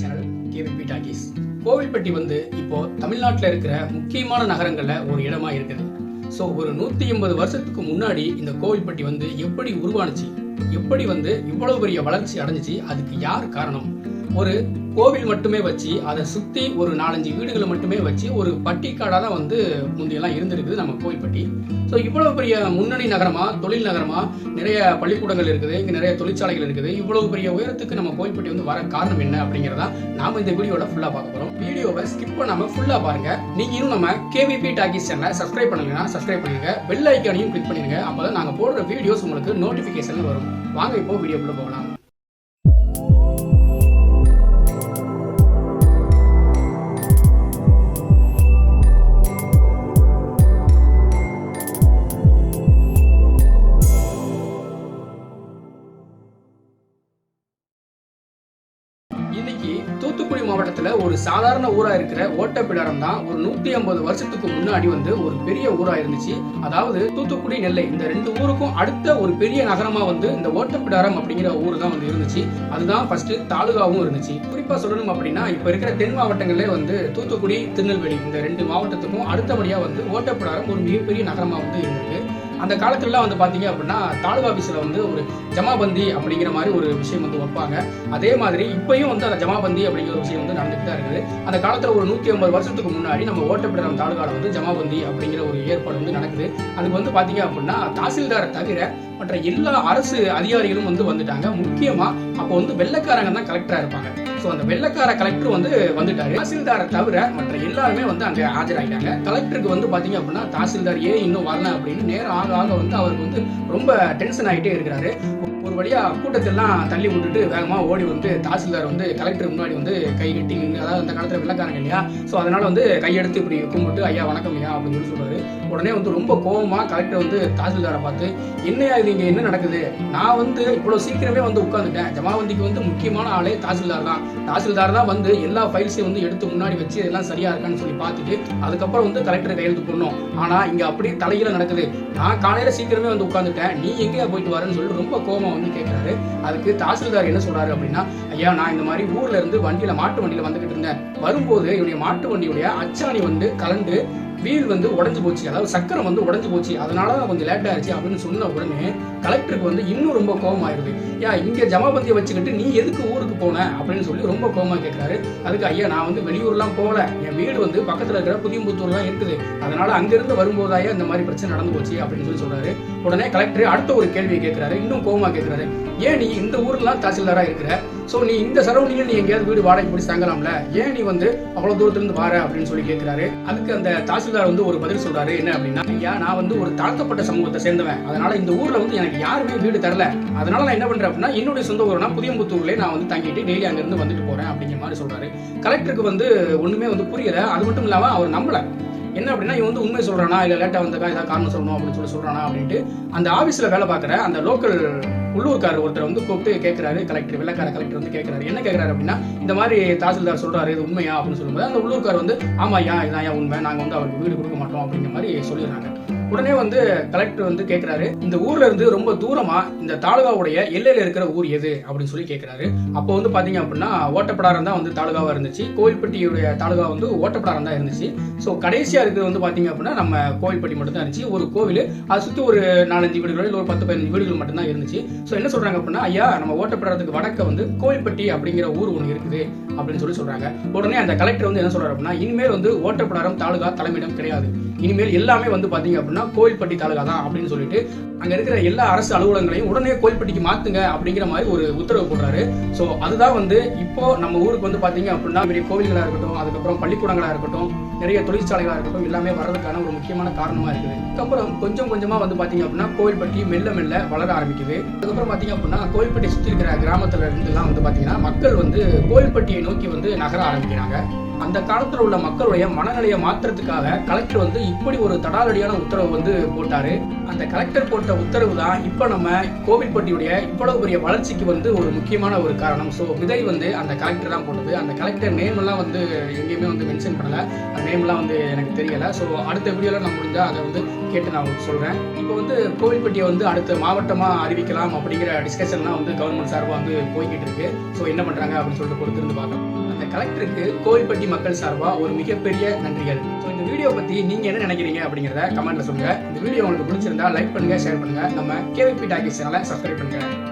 Channel KVP talkies Kovilpatti வந்து இப்போ தமிழ்நாட்டில் இருக்கிற முக்கியமான நகரங்கள்ல ஒரு இடமா இருக்குது. ஸோ ஒரு நூத்தி எண்பது வருஷத்துக்கு முன்னாடி இந்த கோவில்பட்டி வந்து எப்படி உருவானுச்சு? எப்படி வந்து இவ்வளவு பெரிய வளர்ச்சி அடைஞ்சிச்சு? அதுக்கு யார் காரணம்? ஒரு கோவில் மட்டுமே வச்சு அதை சுற்றி ஒரு நாலஞ்சு வீடுகளை மட்டுமே வச்சு ஒரு பட்டிக்காடாக தான் வந்து முந்தையெல்லாம் இருந்திருக்குது நம்ம கோவில்பட்டி. ஸோ இவ்வளோ பெரிய முன்னணி நகரமாக தொழில் நகரமாக நிறைய பள்ளிக்கூடங்கள் இருக்குது இங்கே நிறைய தொழிற்சாலைகள் இருக்குது. இவ்வளோ பெரிய உயரத்துக்கு நம்ம கோவில்பட்டி வந்து வர காரணம் என்ன அப்படிங்கிறதா நாம் இந்த வீடியோவில் ஃபுல்லாக பார்க்க போகிறோம் வீடியோவை ஸ்கிப் பண்ணாமல் ஃபுல்லாக பாருங்கள் நீங்கள் இன்னும் நம்ம கேவிபி டாக்கிஸ் சேனலை சப்ஸ்கிரைப் பண்ணலைன்னா சப்ஸ்கிரைப் பண்ணுங்க பெல் ஐக்கானையும் கிளிக் பண்ணிருங்க. அப்பதான் நாங்கள் போடுற வீடியோஸ் உங்களுக்கு நோட்டிஃபிகேஷன் வரும். வாங்க இப்போ வீடியோக்குள்ளே போகலாம். தூத்துக்குடி மாவட்டத்தில் ஒரு சாதாரண ஊராக இருக்கிற ஓட்டப்பிடாரம் தான் ஒரு நூற்றி ஐம்பது வருஷத்துக்கு முன்னாடி வந்து ஒரு பெரிய ஊராக இருந்துச்சு. அதாவது தூத்துக்குடி நெல்லை இந்த ரெண்டு ஊருக்கும் அடுத்த ஒரு பெரிய நகரமாக வந்து இந்த ஓட்டப்பிடாரம் அப்படிங்கிற ஊர் தான் வந்து இருந்துச்சு. அதுதான் ஃபர்ஸ்ட் தாலுகாவும் இருந்துச்சு. குறிப்பாக சொல்லணும் அப்படின்னா இப்போ இருக்கிற தென் மாவட்டங்களே வந்து தூத்துக்குடி திருநெல்வேலி இந்த ரெண்டு மாவட்டத்துக்கும் அடுத்தபடியாக வந்து ஓட்டப்பிடாரம் ஒரு மிகப்பெரிய நகரமாக வந்து இருந்திருக்கு. அந்த காலத்துலலாம் வந்து பார்த்தீங்க அப்படின்னா தாலுகா ஆஃபீஸில் வந்து ஒரு ஜமாபந்தி அப்படிங்கிற மாதிரி ஒரு விஷயம் வந்து வைப்பாங்க. அதே மாதிரி இப்பயும் வந்து அந்த ஜமாபந்தி அப்படிங்கிற ஒரு விஷயம் வந்து நடந்துகிட்டு தான் இருக்குது. அந்த காலத்தில் ஒரு நூற்றி ஐம்பது வருஷத்துக்கு முன்னாடி நம்ம ஓட்டப்பிடாரம் தாலுகாவில் வந்து ஜமாபந்தி அப்படிங்கிற ஒரு ஏற்பாடு வந்து நடக்குது. அதுக்கு வந்து பார்த்தீங்க அப்படின்னா தாசில்தாரை தவிர மற்ற எல்லா அரசு அதிகாரிகளும் வந்து வந்துட்டாங்க. முக்கியமாக அப்போ வந்து வெள்ளைக்காரங்க தான் கலெக்டராக இருப்பாங்க. ஸோ அந்த வெள்ளைக்கார கலெக்டர் வந்து வந்துட்டாரு. தாசில்தாரை தவிர மற்ற எல்லாருமே வந்து அங்கே ஆஜராகிட்டாங்க கலெக்டருக்கு வந்து பார்த்தீங்க அப்படின்னா தாசில்தார் ஏன் இன்னும் வரல அப்படின்னு நேரம் ஆக ஆக வந்து அவருக்கு வந்து ரொம்ப டென்ஷன் ஆகிட்டே இருக்கிறாரு. ஒரு வழியா கூட்டத்தெல்லாம் தள்ளி விட்டுட்டு வேகமா ஓடி வந்து தாசில்தார் வந்து கலெக்டர் முன்னாடி வந்து கை கட்டி அதாவது அந்த காலத்துல வெள்ளக்காரங்க இல்லையா? ஸோ அதனால வந்து கையெடுத்து இப்படி கும்பிட்டு ஐயா வணக்கம் ஐயா அப்படின்னு சொல்லி சொல்றாரு. உடனே வந்து ரொம்ப கோவமா கலெக்டர் வந்து தாசில்தாரை பார்த்து என்னையா இது இங்க என்ன நடக்குது? நான் வந்து இவ்வளவு சீக்கிரமே வந்து உட்காந்துட்டேன் ஜமாவந்திக்கு வந்து முக்கியமான ஆளே தாசில்தார் தான். தாசில்தார் தான் வந்து எல்லா ஃபைல்ஸையும் வந்து எடுத்து முன்னாடி வச்சு எல்லாம் சரியா இருக்கான்னு சொல்லி பார்த்துட்டு அதுக்கப்புறம் வந்து கலெக்டர் கையெழுத்து போடணும். ஆனா இங்க அப்படியே தலையில நடக்குது. நான் காலையில சீக்கிரமே வந்து உட்காந்துட்டேன் நீ எங்கேயா போயிட்டு வரேன்னு சொல்லிட்டு ரொம்ப கோபம் வந்து கேட்கிறாரு அதுக்கு தாசில்தார் என்ன சொல்றாரு அப்படின்னா ஐயா நான் இந்த மாதிரி ஊர்ல இருந்து வண்டியில மாட்டு வண்டியில வந்துகிட்டு இருந்தேன். வரும்போது என்னுடைய மாட்டு வண்டியுடைய அச்சாணி வந்து கலந்து வீல் வந்து உடஞ்சி போச்சு. அதாவது சக்கரம் வந்து உடஞ்சி போச்சு. அதனால தான் கொஞ்சம் லேட் ஆயிடுச்சு அப்படின்னு சொன்ன உடனே கலெக்டருக்கு வந்து இன்னும் ரொம்ப கோபம் ஆயிடுது. யா இங்கே ஜமாபந்தியை வச்சுக்கிட்டு நீ எதுக்கு ஊருக்கு போன? அப்படின்னு சொல்லி ரொம்ப கோபமாக கேட்குறாரு அதுக்கு ஐயா நான் வந்து வெளியூர்லாம் போகல. என் வீடு வந்து பக்கத்தில் இருக்கிற புதியம்புத்தூர் தான் இருக்குது. அதனால அங்கிருந்து வரும்போதாயா இந்த மாதிரி பிரச்சனை நடந்து போச்சு? அப்படின்னு சொல்லி சொல்றாரு. உடனே கலெக்டர் அடுத்த ஒரு கேள்வியை கேட்கிறாரு இன்னும் கோபமாக கேட்கிறாரு ஏன் நீ இந்த ஊர்லாம் தாசில்தாராக இருக்கிற? ஸோ நீ இந்த சரௌண்டிங்கில் நீ எங்கேயாவது வீடு வாடகை போய் தங்கலாம்ல? ஏன் நீ வந்து அவ்வளோ தூரத்துலேருந்து வார அப்படின்னு சொல்லி கேட்குறாரு அதுக்கு அந்த தாசில்தார் வந்து ஒரு பதில் சொல்கிறாரு என்ன அப்படின்னா ஐயா நான் வந்து ஒரு தாழ்த்தப்பட்ட சமூகத்தை சேர்ந்தவன். அதனால இந்த ஊரில் வந்து எனக்கு யாருமே வீடு தரல. அதனால நான் என்ன பண்ணுறேன் அப்படின்னா என்னுடைய சொந்த ஊர்னா புதியம்புத்தூர்லயே நான் வந்து தங்கிட்டு டெய்லி அங்கேருந்து வந்துட்டு போகிறேன் அப்படிங்கிற மாதிரி சொல்கிறாரு கலெக்டருக்கு வந்து ஒன்றுமே வந்து புரியலை. அது மட்டும் இல்லாமல் அவர் நம்பலை. என்ன அப்படின்னா இவன் வந்து உண்மை சொல்றானா இல்ல லேட்டா வந்தக்கா ஏதாவது காரணம் சொல்லணும் அப்படின்னு சொல்லி சொல்றானா அப்படின்ட்டு அந்த ஆபீஸ்ல வேலை பார்க்குற அந்த லோக்கல் உள்ளூர்காரர் ஒருத்தர் வந்து கூப்பிட்டு கேட்குறாரு கலெக்டர் வெள்ளக்கார கலெக்டர் வந்து கேட்குறாரு என்ன கேட்குறாரு அப்படின்னா இந்த மாதிரி தாசில்தார் சொல்றாரு இது உண்மையா அப்படின்னு சொல்லும்போது அந்த உள்ளூர்கார் வந்து ஆமாம் ஐயா இதான் ஐயா உண்மை நாங்க வந்து அவருக்கு வீடு கொடுக்க மாட்டோம் அப்படிங்கிற மாதிரி சொல்லிடுறாங்க. உடனே வந்து கலெக்டர் வந்து கேட்கிறாரு இந்த ஊர்ல இருந்து ரொம்ப தூரமா இந்த தாலுகாவுடைய எல்லையில இருக்கிற ஊர் எது? அப்படின்னு சொல்லி கேட்கிறாரு அப்போ வந்து பாத்தீங்க அப்படின்னா ஓட்டப்படாரம் தான் வந்து தாலுகாவா இருந்துச்சு. கோவில்பட்டியுடைய தாலுகா வந்து ஓட்டப்படாரம் தான் இருந்துச்சு. ஸோ கடைசியா இருக்கிறது வந்து பாத்தீங்க அப்படின்னா நம்ம கோவில்பட்டி மட்டும் தான் இருந்துச்சு. ஒரு கோவில் அதை சுத்தி ஒரு நாலஞ்சு வீடுகளோ இல்லை ஒரு பத்து பதினஞ்சு வீடுகள் மட்டும் தான் இருந்துச்சு. ஸோ என்ன சொல்றாங்க அப்படின்னா ஐயா நம்ம ஓட்டப்படாரத்துக்கு வடக்க வந்து கோவில்பட்டி அப்படிங்கிற ஊர் ஒன்று இருக்குது அப்படின்னு சொல்லி சொல்றாங்க. உடனே அந்த கலெக்டர் வந்து என்ன சொல்றாரு அப்படின்னா இனிமேல் வந்து ஓட்டப்படாரம் தாலுகா தலைமையிடம் கிடையாது. இனிமேல் எல்லாமே வந்து பாத்தீங்க அப்படின்னா கோயில்பட்டி தாலுகா தான் அப்படின்னு சொல்லிட்டு அங்க இருக்கிற எல்லா அரசு அலுவலகங்களையும் உடனே கோயில்பட்டிக்கு மாத்துங்க அப்படிங்கிற மாதிரி ஒரு உத்தரவு போடுறாரு. சோ அதுதான் வந்து இப்போ நம்ம ஊருக்கு வந்து பாத்தீங்க அப்படின்னா பெரிய கோவில்களா இருக்கட்டும் அதுக்கப்புறம் பள்ளிக்கூடங்களா இருக்கட்டும் நிறைய தொழிற்சாலைகளா இருக்கட்டும் எல்லாமே வர்றதுக்கான ஒரு முக்கியமான காரணமா இருக்குது. அதுக்கப்புறம் கொஞ்சம் கொஞ்சமா வந்து பாத்தீங்க அப்படின்னா கோவில்பட்டி மெல்ல மெல்ல வளர ஆரம்பிக்குது. அதுக்கப்புறம் பாத்தீங்க அப்படின்னா கோயில்பட்டி சுத்தி இருக்கிற கிராமத்துல இருந்து எல்லாம் வந்து பாத்தீங்கன்னா மக்கள் வந்து கோயில்பட்டியை நோக்கி வந்து நகர ஆரம்பிக்கிறாங்க. அந்த காலத்தில் உள்ள மக்களுடைய மனநிலையை மாற்றுறதுக்காக கலெக்டர் வந்து இப்படி ஒரு தடாலடியான உத்தரவு வந்து போட்டாரு. அந்த கலெக்டர் போட்ட உத்தரவு தான் இப்போ நம்ம கோவில்பட்டியுடைய இவ்வளவு பெரிய வளர்ச்சிக்கு வந்து ஒரு முக்கியமான ஒரு காரணம். ஸோ விதை வந்து அந்த கலெக்டர் தான் போட்டது. அந்த கலெக்டர் நேம் எல்லாம் வந்து எங்கேயுமே வந்து மென்ஷன் பண்ணல. அந்த நேம் எல்லாம் வந்து எனக்கு தெரியலை. ஸோ அடுத்த வீடியோவில் நான் முடிஞ்சால் அதை வந்து கேட்டு நான் உங்களுக்கு சொல்கிறேன் இப்போ வந்து கோவில்பட்டியை வந்து அடுத்த மாவட்டமாக அறிவிக்கலாம் அப்படிங்கிற டிஸ்கஷன்லாம் வந்து கவர்மெண்ட் சார்பாக வந்து போய்கிட்டு இருக்கு. ஸோ என்ன பண்ணுறாங்க அப்படின்னு சொல்லிட்டு பொறுத்திருந்து பார்க்கலாம். கலெக்டருக்கு கோவில்பட்டி மக்கள் சார்பா ஒரு மிகப்பெரிய நன்றிகள். ஸோ இந்த வீடியோ பத்தி நீங்க என்ன நினைக்கிறீங்க அப்படிங்கிறத கமெண்ட்ல சொல்லுங்க. இந்த வீடியோ உங்களுக்கு பிடிச்சிருந்தா லைக் பண்ணுங்க ஷேர் பண்ணுங்க. நம்ம கேவிபி டாக்கி சேனலை சப்ஸ்கிரைப் பண்ணுங்க.